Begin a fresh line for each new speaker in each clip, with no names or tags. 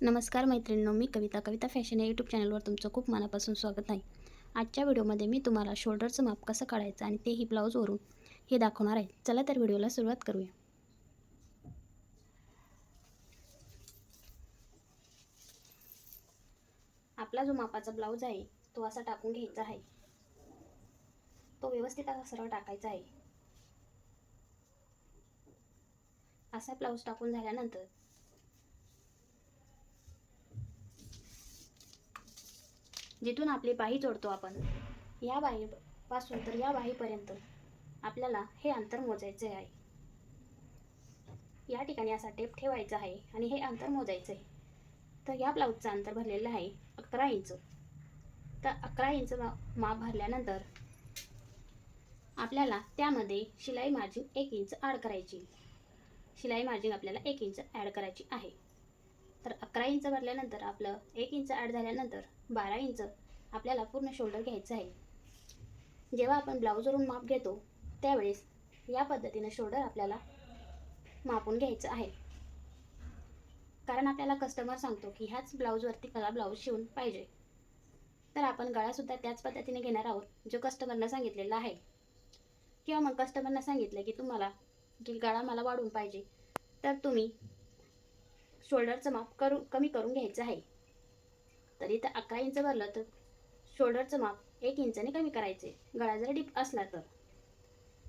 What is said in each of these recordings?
नमस्कार मैत्रिणींनो मी कविता. कविता फॅशन या यूट्यूब चॅनलवर तुमचं खूप मनापासून स्वागत आहे. आजच्या व्हिडिओमध्ये मी तुम्हाला शोल्डरचं माप कसं काढायचं आणि तेही ब्लाऊजवरून हे दाखवणार आहे. चला तर व्हिडिओला सुरुवात करूया. आपला जो मापाचा ब्लाऊज आहे तो असा टाकून घ्यायचा आहे. तो व्यवस्थित असा सरळ टाकायचा आहे. असा ब्लाऊज टाकून झाल्यानंतर जिथून आपली बाही जोडतो आपण या बाहीपासून तर या बाहीपर्यंत आपल्याला हे अंतर मोजायचे आहे. या ठिकाणी असा टेप ठेवायचा आहे आणि हे अंतर मोजायचं आहे. तर या ब्लाऊजचं अंतर भरलेलं आहे अकरा इंच. तर अकरा इंच माप भरल्यानंतर आपल्याला त्यामध्ये शिलाई मार्जिन एक इंच ॲड करायची. शिलाई मार्जिन आपल्याला एक इंच ॲड करायची आहे. तर अकरा इंच भरल्यानंतर आपलं एक इंच आठ झाल्यानंतर बारा इंच आपल्याला पूर्ण शोल्डर घ्यायचं आहे. जेव्हा आपण ब्लाऊजवरून माप घेतो त्यावेळेस या पद्धतीनं शोल्डर आपल्याला मापून घ्यायचं आहे. कारण आपल्याला कस्टमर सांगतो की ह्याच ब्लाऊजवरती मला ब्लाऊज शिवून पाहिजे. तर आपण गळासुद्धा त्याच पद्धतीने घेणार आहोत जो कस्टमरनं सांगितलेला आहे. किंवा मग कस्टमरनं सांगितलं की तुम्हाला की गळा मला वाढून पाहिजे तर तुम्ही शोल्डरचं माप करू कमी करून घ्यायचं आहे. तर इथं अकरा इंच भरलं तर शोल्डरचं माप एक इंचाने कमी करायचे. गळा जर डीप असला तर.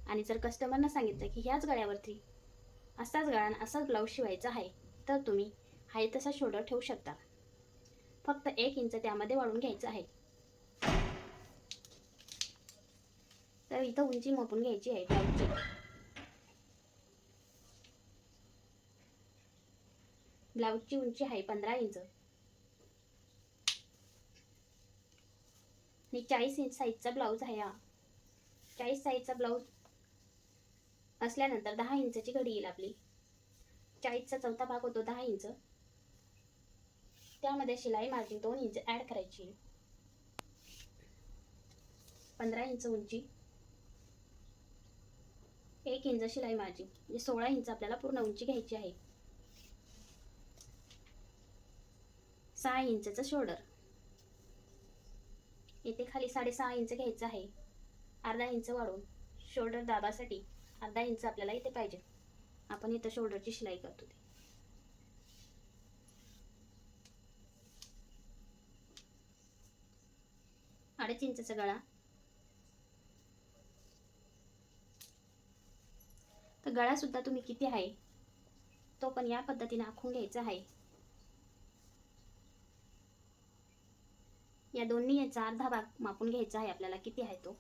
आणि जर कस्टमरनं सांगितलं की ह्याच गळ्यावरती असाच गळा आणि असाच ब्लाऊज शिवायचा आहे तर तुम्ही हाय तसा शोल्डर ठेवू शकता. फक्त एक इंच त्यामध्ये वाढून घ्यायचं आहे. तर इथं उंची मोपून घ्यायची आहे. ब्लाऊजची ब्लाऊजची उंची आहे पंधरा इंच. आणि चाळीस इंच साईजचा ब्लाऊज आहे हा. चाळीस साईजचा ब्लाऊज असल्यानंतर दहा इंचची घडी येईल आपली. चाळीसचा चौथा भाग होतो दहा इंच. त्यामध्ये शिलाई मार्जिन दोन इंच ॲड करायची पंधरा इंच उंची. एक इंच शिलाई मार्जिन. म्हणजे सोळा इंच आपल्याला पूर्ण उंची घ्यायची आहे. सहा इंचचं शोल्डर इथे खाली साडेसहा इंच घ्यायचं आहे. अर्धा इंच वाढून शोल्डर दाबासाठी अर्धा इंच आपल्याला इथे पाहिजे. आपण इथं शोल्डरची शिलाई करतो. ते अडीच इंचचा गळा. तर गळा सुद्धा तुम्ही किती आहे? तो पण या पद्धतीने आखून घ्यायचा आहे. या दोन्ही याचा अर्धा भाग मापून घ्यायचा आहे आपल्याला. किती आहे तो?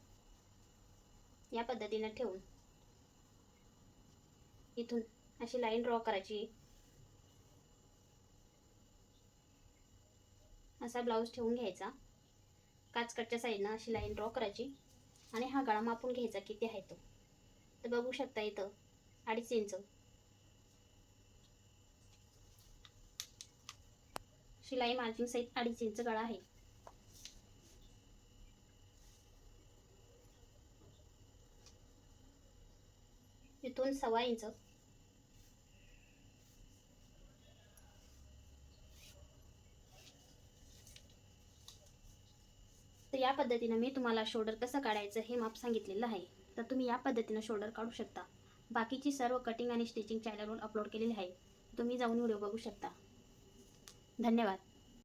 या पद्धतीनं ठेवून. इथून अशी लाईन ड्रॉ करायची. असा ब्लाऊज ठेवून घ्यायचा. काचकटच्या साईडनं अशी लाईन ड्रॉ करायची. आणि हा गळा मापून घ्यायचा किती आहे तो? तर बघू शकता इथं अडीच इंच. शिलाई मार्जिंग सहित अडीच इंच गळा आहे. इथून सव्वा इंच. तर या पद्धतीनं मी तुम्हाला शोल्डर कसं काढायचं हे माप सांगितलेलं आहे. तर तुम्ही या पद्धतीनं शोल्डर काढू शकता. बाकीची सर्व कटिंग आणि स्टिचिंग चॅनलवर अपलोड केलेली आहे. तुम्ही जाऊन व्हिडिओ बघू शकता. धन्यवाद.